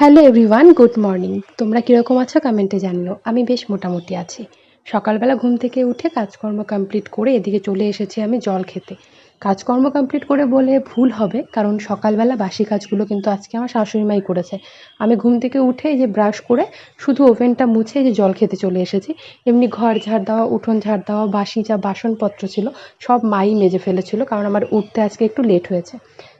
Hello everyone good morning তোমরা কীরকম আছো কমেন্টে জানিও। আমি বেশ মোটামুটি আছি। সকালবেলা ঘুম থেকে উঠে কাজকর্ম কমপ্লিট করে এদিকে চলে এসেছি আমি জল খেতে। কাজকর্ম কমপ্লিট করে বলে ভুল হবে, কারণ সকালবেলা বাসি কাজগুলো কিন্তু আজকে আমার শাশুড়ি মাই করেছে। আমি ঘুম থেকে উঠে যে ব্রাশ করে শুধু ওভেনটা মুছে যে জল খেতে চলে এসেছি। এমনি ঘর ঝাড় দেওয়া, উঠোন ঝাড় দেওয়া, বাসি যা বাসনপত্র ছিল, সব মাই মেজে ফেলেছিল, কারণ আমার উঠতে আজকে একটু লেট হয়েছে।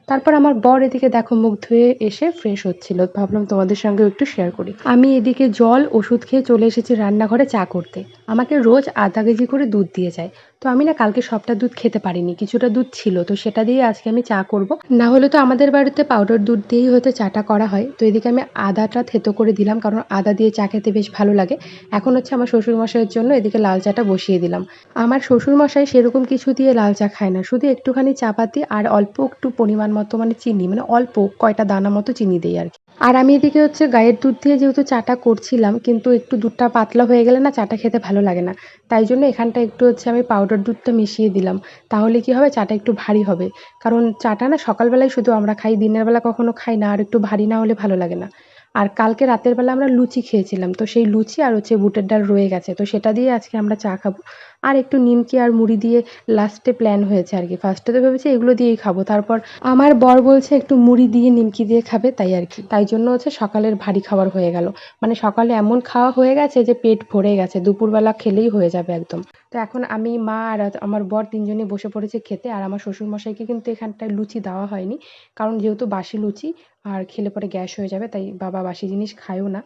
তারপর আমার বর এদিকে দেখো মুখ ধুয়ে এসে ফ্রেশ হচ্ছিল। ভাবলাম তোমাদের সঙ্গেও একটু শেয়ার করি। আমি এদিকে জল, ওষুধ খেয়ে চলে এসেছি রান্নাঘরে চা করতে। আমাকে রোজ আধা কেজি করে দুধ দিয়ে যায়। তো আমি না কালকে সবটা দুধ খেতে পারিনি, কিছুটা দুধ ছিল। তো সেটা দিয়ে আজকে আমি চা করব। না হলে তো আমাদের বাড়িতে পাউডার দুধ দিয়েই হয়তো চাটা করা হয়। তো এদিকে আমি আদাটা থেতো করে দিলাম, কারণ আদা দিয়ে চা খেতে বেশ ভালো লাগে। এখন হচ্ছে আমার শ্বশুরমশাইয়ের জন্য এদিকে লাল চাটা বসিয়ে দিলাম। আমার শ্বশুরমশাই সেরকম কিছু দিয়ে লাল চা খায় না। শুধু একটুখানি চাপাতি আর অল্প একটু পরিমাণ মতো মানে চিনি মানে অল্প কয়টা দানা মতো চিনি দেই আর কি। আর আমি এদিকে হচ্ছে গায়ের দুধ দিয়ে যেহেতু চাটা করছিলাম, কিন্তু একটু দুধটা পাতলা হয়ে গেলে না চাটা খেতে ভালো লাগে না। তাই জন্য এখানটা একটু হচ্ছে আমি পাউডার দুধটা মিশিয়ে দিলাম। তাহলে কি হবে? চাটা একটু ভারী হবে। কারণ চাটা না সকালবেলায় শুধু আমরা খাই, দিনের বেলা কখনো খাই না, আর একটু ভারী না হলে ভালো লাগে না। আর কালকে রাতের বেলা আমরা লুচি খেয়েছিলাম। তো সেই লুচি আর হচ্ছে বুটের ডাল রয়ে গেছে। তো সেটা দিয়ে আজকে আমরা চা খাব। আর একটু নিমকি আর মুড়ি দিয়ে লাস্টে প্ল্যান হয়েছে আর কি। ফার্স্টে তো ভেবেছি এগুলো দিয়েই খাব, তারপর আমার বর বলছে একটু মুড়ি দিয়ে নিমকি দিয়ে খাবে তাই আর কি। তাই জন্য হচ্ছে সকালের ভারী খাবার হয়ে গেল। মানে সকালে এমন খাওয়া হয়ে গেছে যে পেট ভরে গেছে, দুপুরবেলা খেলেই হয়ে যাবে একদম। তো এখন আমি, মা আর আমার বর তিনজনই বসে পড়েছে খেতে আর আমার শ্বশুরমশাইকে কিন্তু এখানটায় লুচি দেওয়া হয়নি। কারণ যেহেতু বাসি লুচি আর খেলে পরে গ্যাস হয়ে যাবে, তাই বাবা বাসি জিনিস খায়ও না।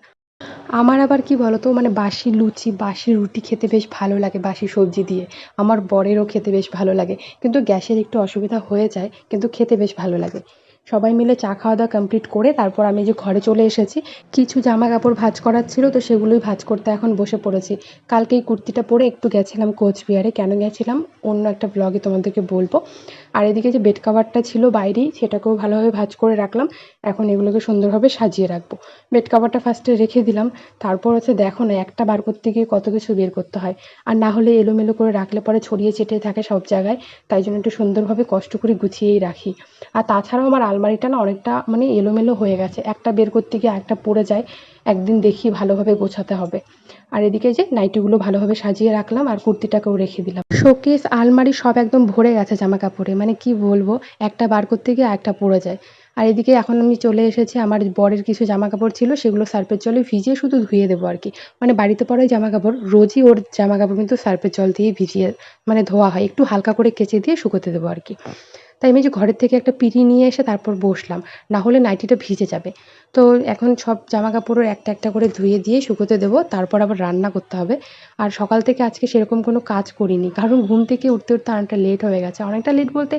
আমার আবার কি বলতো? মানে বাসি লুচি, বাসি রুটি খেতে বেশ ভালো লাগে বাসি সবজি দিয়ে। আমার বরেরও খেতে বেশ ভালো লাগে। কিন্তু গ্যাসের একটু অসুবিধা হয়ে যায়, কিন্তু খেতে বেশ ভালো লাগে। সবাই মিলে চা খাওয়া দাওয়া কমপ্লিট করে তারপর আমি যে ঘরে চলে এসেছি, কিছু জামা কাপড় ভাঁজ করার ছিল তো সেগুলোই ভাঁজ করতে এখন বসে পড়েছি। কালকে এই কুর্তিটা পরে একটু গেছিলাম কোচবিহারে। কেন গেছিলাম? অন্য একটা ব্লগে তোমাদেরকে বলব। আর এদিকে যে বেড কাভারটা ছিল বাইরেই, সেটাকেও ভালোভাবে ভাঁজ করে রাখলাম। এখন এগুলোকে সুন্দরভাবে সাজিয়ে রাখব। বেড কাভারটা ফার্স্টে রেখে দিলাম। তারপর হচ্ছে দেখো না, একটা বার করতে গিয়ে কত কিছু বের করতে হয়। আর না হলে এলোমেলো করে রাখলে পরে ছড়িয়ে ছিটিয়ে থাকে সব জায়গায়। তাই জন্য একটু সুন্দরভাবে কষ্ট করে গুছিয়েই রাখি। আর তাছাড়াও আমার আলমারিটা না অনেকটা মানে এলোমেলো হয়ে গেছে। একটা বের করতে গিয়ে একটা পড়ে যায়। একদিন দেখি ভালোভাবে গোছাতে হবে। আর এদিকে যে নাইটিগুলো ভালোভাবে সাজিয়ে রাখলাম আর কুর্তিটাকেও রেখে দিলাম। শোকেস, আলমারি সব একদম ভরে গেছে জামা কাপড়ে মানে কি বলব, একটা বার করতে গিয়ে একটা পড়ে যায়। আর এদিকে এখন আমি চলে এসেছি, আমার বরের কিছু জামা কাপড় ছিল, সেগুলো সার্ফের জলে ভিজিয়ে শুধু ধুয়ে দেবো আর কি। মানে বাড়িতে পরাই জামা কাপড় রোজই ওর জামা কাপড় কিন্তু সার্ফের জল দিয়ে ভিজিয়ে মানে ধোয়া হয়, একটু হালকা করে কেচে দিয়ে শুকোতে দেবো আর কি। তাই আমি যে ঘরের থেকে একটা পিঁড়ি নিয়ে এসে তারপর বসলাম, না হলে নাইটিটা ভিজে যাবে। তো এখন সব জামা কাপড়ও একটা একটা করে ধুয়ে দিয়ে শুকোতে দেবো, তারপর আবার রান্না করতে হবে। আর সকাল থেকে আজকে সেরকম কোনো কাজ করিনি, কারণ ঘুম থেকে উঠতে উঠতে অনেকটা লেট হয়ে গেছে। অনেকটা লেট বলতে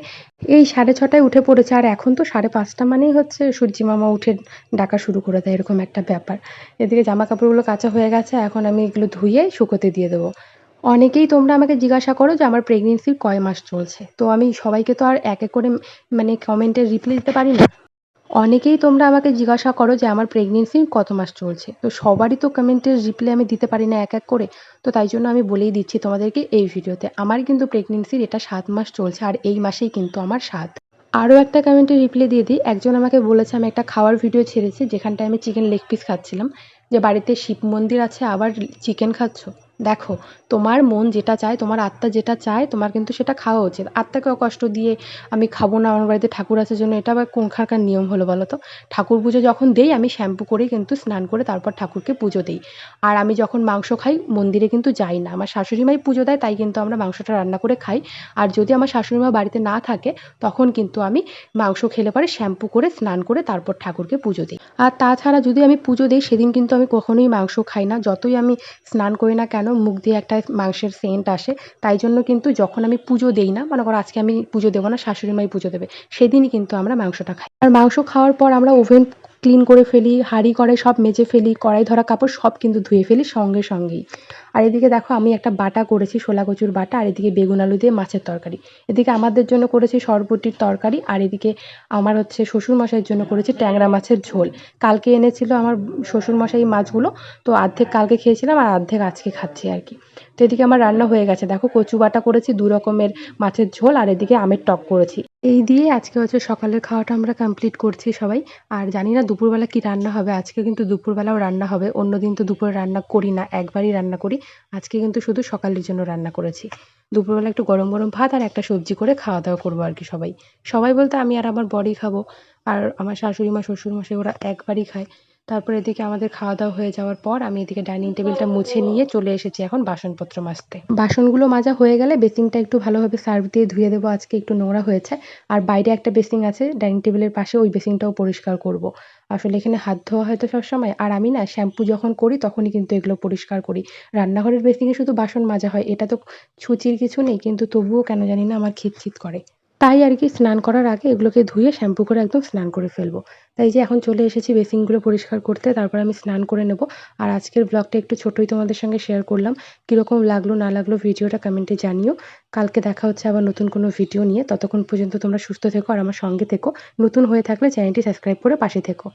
এই সাড়ে ছটায় উঠে পড়েছে, আর এখন তো সাড়ে পাঁচটা মানেই হচ্ছে সূর্যি মামা উঠে ডাকা শুরু করে দেয়, এরকম একটা ব্যাপার। এদিকে জামা কাপড়গুলো কাঁচা হয়ে গেছে, এখন আমি এগুলো ধুয়ে শুকোতে দিয়ে দেবো। অনেকেই তোমরা আমাকে জিজ্ঞাসা করো যে আমার প্রেগনেন্সির কয় মাস চলছে। তো আমি সবাইকে তো আর এক এক করে মানে কমেন্টের রিপ্লাই দিতে পারি না। অনেকেই তোমরা আমাকে জিজ্ঞাসা করো যে আমার প্রেগনেন্সি কত মাস চলছে। তো সবারই তো কমেন্টের রিপ্লাই আমি দিতে পারি না এক এক করে। তো তাই জন্য আমি বলেই দিচ্ছি তোমাদেরকে এই ভিডিওতে। আমার কিন্তু প্রেগনেন্সির এটা সাত মাস চলছে আর এই মাসেই কিন্তু আমার সাত। আরও একটা কমেন্টে রিপ্লাই দিয়ে দিই। একজন আমাকে বলেছে, আমি একটা খাওয়ার ভিডিও ছেড়েছি, যেখানটায় আমি চিকেন লেগ পিস খাচ্ছিলাম। যে বাড়িতে শিব মন্দির আছে, আবার চিকেন খাচ্ছ? দেখো, তোমার মন যেটা চায়, তোমার আত্মা যেটা চায়, তোমার কিন্তু সেটা খাওয়া উচিত। আত্মাকেও কষ্ট দিয়ে আমি খাব না, আমার বাড়িতে ঠাকুর আছে জন্য, এটা আবার কোনখানকার নিয়ম হলো বলো তো? ঠাকুর পুজো যখন দেই, আমি শ্যাম্পু করেই কিন্তু স্নান করে তারপর ঠাকুরকে পুজো দিই। আর আমি যখন মাংস খাই, মন্দিরে কিন্তু যাই না। আমার শাশুড়ি মাই পুজো দেয়, তাই কিন্তু আমরা মাংসটা রান্না করে খাই। আর যদি আমার শাশুড়ি মা বাড়িতে না থাকে, তখন কিন্তু আমি মাংস খেলে পরে শ্যাম্পু করে স্নান করে তারপর ঠাকুরকে পুজো দিই। আর তাছাড়া যদি আমি পুজো দিই, সেদিন কিন্তু আমি কখনোই মাংস খাই না। যতই আমি স্নান করি না কেন মুখ দিয়ে একটা মাংসের সেন্ট আসে। তাই জন্য কিন্তু যখন আমি পুজো দেই না, মনে করো আজকে আমি পুজো দেবো না, শাশুড়ি মাই পুজো দেবে, সেদিনই কিন্তু আমরা মাংসটা খাই। আর মাংস খাওয়ার পর আমরা ওভেন ক্লিন করে ফেলি, হাঁড়ি কড়াই সব মেজে ফেলি, কড়াই ধরা কাপড় সব কিন্তু ধুয়ে ফেলি সঙ্গে সঙ্গেই। আর এদিকে দেখো আমি একটা বাটা করেছি শোলা কচুর বাটা, আর এদিকে বেগুন আলু দিয়ে মাছের তরকারি। এদিকে আমাদের জন্য করেছি সরবটির তরকারি, আর এদিকে আমার হচ্ছে শ্বশুরমশাইয়ের জন্য করেছি ট্যাংরা মাছের ঝোল। কালকে এনেছিল আমার শ্বশুরমশাই মাছগুলো, তো অর্ধেক কালকে খেয়েছিলাম আর অর্ধেক আজকে খাচ্ছি আর কি। তো এদিকে আমার রান্না হয়ে গেছে। দেখো কচু বাটা করেছি, দু রকমের মাছের ঝোল, আর এদিকে আমের টক করেছি। এই দিয়ে আজকে হচ্ছে সকালের খাওয়াটা আমরা কমপ্লিট করছি সবাই। আর জানি না দুপুরবেলা কি রান্না হবে, আজকে কিন্তু দুপুরবেলাও রান্না হবে অন্য দিন তো দুপুরে রান্না করি না, একবারই রান্না করি। আজকে কিন্তু শুধু সকালের জন্য রান্না করেছি। দুপুরবেলা একটু গরম গরম ভাত আর একটা সবজি করে খাওয়া দাওয়া করব আর কি সবাই। সবাই বলতে আমি আর আমার বরই খাব, আর আমার শাশুড়ি মা শ্বশুর মশাই ওরা একবারই খায়। তারপর এদিকে আমাদের খাওয়া দাওয়া হয়ে যাওয়ার পর আমি এদিকে ডাইনিং টেবিলটা মুছে নিয়ে চলে এসেছি এখন বাসনপত্র মাজতে। বাসনগুলো মাজা হয়ে গেলে বেসিনটা একটু ভালোভাবে সার্ফ দিয়ে ধুয়ে দেবো, আজকে একটু নোংরা হয়েছে। আর বাইরে একটা বেসিন আছে, ডাইনিং টেবিলের পাশে ওই বেসিনটাও পরিষ্কার করব। আসলে এখানে হাত ধোয়া হয়তো সবসময়, আর আমি না শ্যাম্পু যখন করি তখনই কিন্তু এগুলো পরিষ্কার করি। রান্নাঘরের বেসিনে শুধু বাসন মাজা হয়, এটা তো ছুচির কিছু নেই, কিন্তু তবুও কেন জানি না আমার খিটখিট করে। তাই আর কি স্নান করার আগে এগুলোকে ধুয়ে শ্যাম্পু করে একদম স্নান করে ফেলব। তাই যে এখন চলে এসেছি বেসিনগুলো পরিষ্কার করতে, তারপর আমি স্নান করে নেব। আর আজকের ব্লগটা একটু ছোটোই তোমাদের সঙ্গে শেয়ার করলাম। কীরকম লাগল, না লাগল ভিডিওটা কমেন্টে জানিও। কালকে দেখা হচ্ছে আবার নতুন কোনো ভিডিও নিয়ে। ততক্ষণ পর্যন্ত তোমরা সুস্থ থেকো আর আমার সঙ্গে থেকো। নতুন হয়ে থাকলে চ্যানেলটি সাবস্ক্রাইব করে পাশে থেকো।